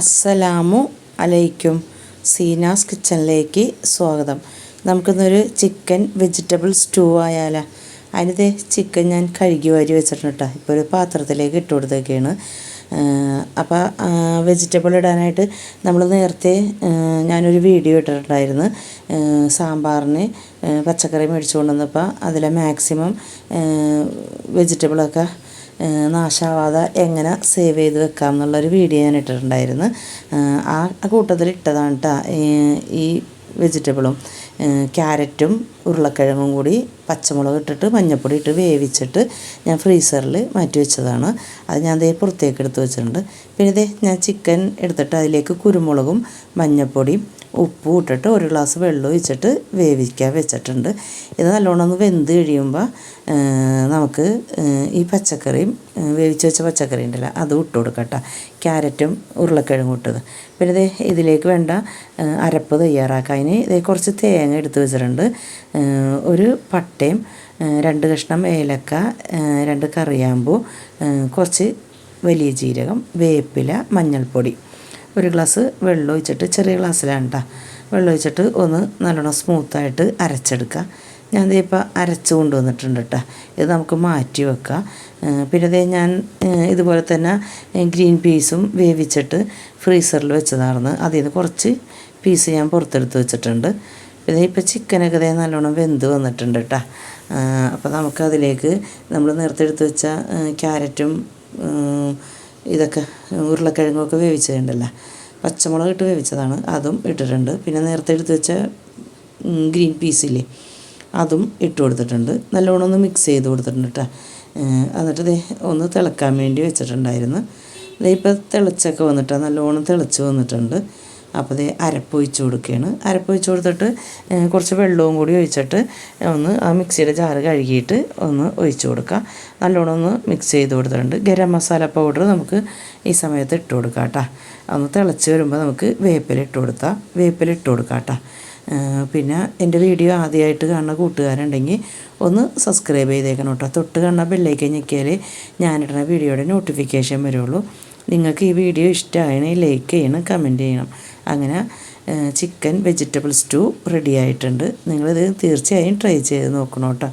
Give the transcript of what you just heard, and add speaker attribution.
Speaker 1: അസ്സലാമു അലൈക്കും. സീനാസ് കിച്ചണിലേക്ക് സ്വാഗതം. നമുക്കിന്നൊരു ചിക്കൻ വെജിറ്റബിൾ സ്റ്റൂ ആയാലോ. അതിനത് ചിക്കൻ ഞാൻ കഴുകി വാരി വെച്ചിട്ടുണ്ട് കേട്ടോ. ഇപ്പോൾ ഒരു പാത്രത്തിലേക്ക് ഇട്ട് കൊടുത്തേക്കാണ്. അപ്പോൾ വെജിറ്റബിൾ ഇടാനായിട്ട് നമ്മൾ നേരത്തെ ഞാനൊരു വീഡിയോ ഇട്ടിട്ടുണ്ടായിരുന്നു. സാമ്പാറിന് പച്ചക്കറി മേടിച്ചു കൊണ്ടുവന്നപ്പോൾ അതിലെ മാക്സിമം വെജിറ്റബിളൊക്കെ നാശാവാതെ എങ്ങനെ സേവ് ചെയ്ത് വെക്കാം എന്നുള്ളൊരു വീഡിയോ ഞാൻ ഇട്ടിട്ടുണ്ടായിരുന്നു. ആ കൂട്ടത്തിൽ ഇട്ടതാണ് കേട്ടോ ഈ വെജിറ്റബിളും ക്യാരറ്റും ഉരുളക്കിഴങ്ങും കൂടി പച്ചമുളക് ഇട്ടിട്ട് മഞ്ഞൾപ്പൊടി ഇട്ട് വേവിച്ചിട്ട് ഞാൻ ഫ്രീസറിൽ മാറ്റി വെച്ചതാണ്. അത് ഞാൻ ദേ പുറത്തേക്ക് എടുത്ത് വെച്ചിട്ടുണ്ട്. പിന്നെ ഇതേ ഞാൻ ചിക്കൻ എടുത്തിട്ട് അതിലേക്ക് കുരുമുളകും മഞ്ഞൾപ്പൊടിയും ഉപ്പും ഇട്ടിട്ട് ഒരു ഗ്ലാസ് വെള്ളം ഒഴിച്ചിട്ട് വേവിക്കാൻ വെച്ചിട്ടുണ്ട്. ഇത് നല്ലോണം ഒന്ന് വെന്ത് കഴിയുമ്പോൾ നമുക്ക് ഈ പച്ചക്കറിയും വേവിച്ച് വെച്ച പച്ചക്കറി ഉണ്ടല്ലോ അതും ഇട്ട് കൊടുക്കട്ടെ. ക്യാരറ്റും ഉരുളക്കിഴങ്ങും ഇട്ടത്. പിന്നെ ഇതേ ഇതിലേക്ക് വേണ്ട അരപ്പ് തയ്യാറാക്കാൻ അതിന് ഇതേ കുറച്ച് തേങ്ങ എടുത്ത് വെച്ചിട്ടുണ്ട്. ഒരു പട്ടയും രണ്ട് കഷ്ണം ഏലക്ക രണ്ട് കറിയാമ്പൂ കുറച്ച് വലിയ ജീരകം വേപ്പില മഞ്ഞൾപ്പൊടി. ഒരു ഗ്ലാസ് വെള്ളം ഒഴിച്ചിട്ട് ചെറിയ ഗ്ലാസ്സിലാണ് കേട്ടോ വെള്ളം ഒഴിച്ചിട്ട് ഒന്ന് നല്ലോണം സ്മൂത്തായിട്ട് അരച്ചെടുക്കുക ഞാൻ ഇപ്പോൾ അരച്ച് കൊണ്ടുവന്നിട്ടുണ്ട് കേട്ടോ ഇത് നമുക്ക് മാറ്റി വെക്കാം. പിന്നെ അതേ ഞാൻ ഇതുപോലെ തന്നെ ഗ്രീൻ പീസും വേവിച്ചിട്ട് ഫ്രീസറിൽ വെച്ചതാർന്ന് അതിൽ നിന്ന് കുറച്ച് പീസ് ഞാൻ പുറത്തെടുത്ത് വെച്ചിട്ടുണ്ട്. പിന്നെ ഇപ്പോൾ ചിക്കനൊക്കെ അതേ നല്ലോണം വെന്ത് വന്നിട്ടുണ്ട് കേട്ടോ അപ്പോൾ നമുക്കതിലേക്ക് നമ്മൾ നേരത്തെ എടുത്ത് വെച്ച ക്യാരറ്റും ഇതൊക്കെ ഉരുളക്കിഴങ്ങൊക്കെ വേവിച്ചതുണ്ടല്ലോ. പച്ചമുളക് ഇട്ട് വേവിച്ചതാണ് അതും ഇട്ടിട്ടുണ്ട്. പിന്നെ നേരത്തെ എടുത്ത് വെച്ച ഗ്രീൻ പീസില്ലേ അതും ഇട്ട് കൊടുത്തിട്ടുണ്ട്. നല്ലോണം ഒന്ന് മിക്സ് ചെയ്ത് കൊടുത്തിട്ടുണ്ട് കേട്ടോ എന്നിട്ട് ദേ ഒന്ന് തിളക്കാൻ വേണ്ടി വെച്ചിട്ടുണ്ടായിരുന്നു. ഇപ്പോൾ തിളച്ചൊക്കെ വന്നിട്ടാണ് നല്ലോണം തിളച്ച് വന്നിട്ടുണ്ട്. അപ്പോൾ ദേ അരപ്പൊഴിച്ച് കൊടുക്കുകയാണ്. അരപ്പൊഴിച്ച് കൊടുത്തിട്ട് കുറച്ച് വെള്ളവും കൂടി ഒഴിച്ചിട്ട് ഒന്ന് ആ മിക്സിയുടെ ജാറ് കഴുകിയിട്ട് ഒന്ന് ഒഴിച്ച് കൊടുക്കുക നല്ലോണം ഒന്ന് മിക്സ് ചെയ്ത് കൊടുത്തിട്ടുണ്ട്. ഗരം മസാല പൗഡർ നമുക്ക് ഈ സമയത്ത് ഇട്ട് കൊടുക്കാം കേട്ടോ. ഒന്ന് തിളച്ച് വരുമ്പോൾ നമുക്ക് വേപ്പില ഇട്ട് കൊടുത്താൽ വേപ്പില ഇട്ട് കൊടുക്കാം കേട്ടോ. പിന്നെ എന്റെ വീഡിയോ ആദ്യമായിട്ട് കാണുന്ന കൂട്ടുകാരുണ്ടെങ്കിൽ ഒന്ന് സബ്സ്ക്രൈബ് ചെയ്തേക്കണം കേട്ടോ. തൊട്ട് കാണുന്ന ബെല്ലേക്ക് ഞെക്കിയാൽ ഞാനിടുന്ന വീഡിയോയുടെ നോട്ടിഫിക്കേഷൻ വരുള്ളൂ. നിങ്ങൾക്ക് ഈ വീഡിയോ ഇഷ്ടമായണേ ലൈക്ക് ചെയ്യണം കമന്റ് ചെയ്യണം. അങ്ങനെ ചിക്കൻ വെജിറ്റബിൾ സ്റ്റൂ റെഡി ആയിട്ടുണ്ട്. നിങ്ങളിത് തീർച്ചയായും ട്രൈ ചെയ്ത് നോക്കണം കേട്ടോ.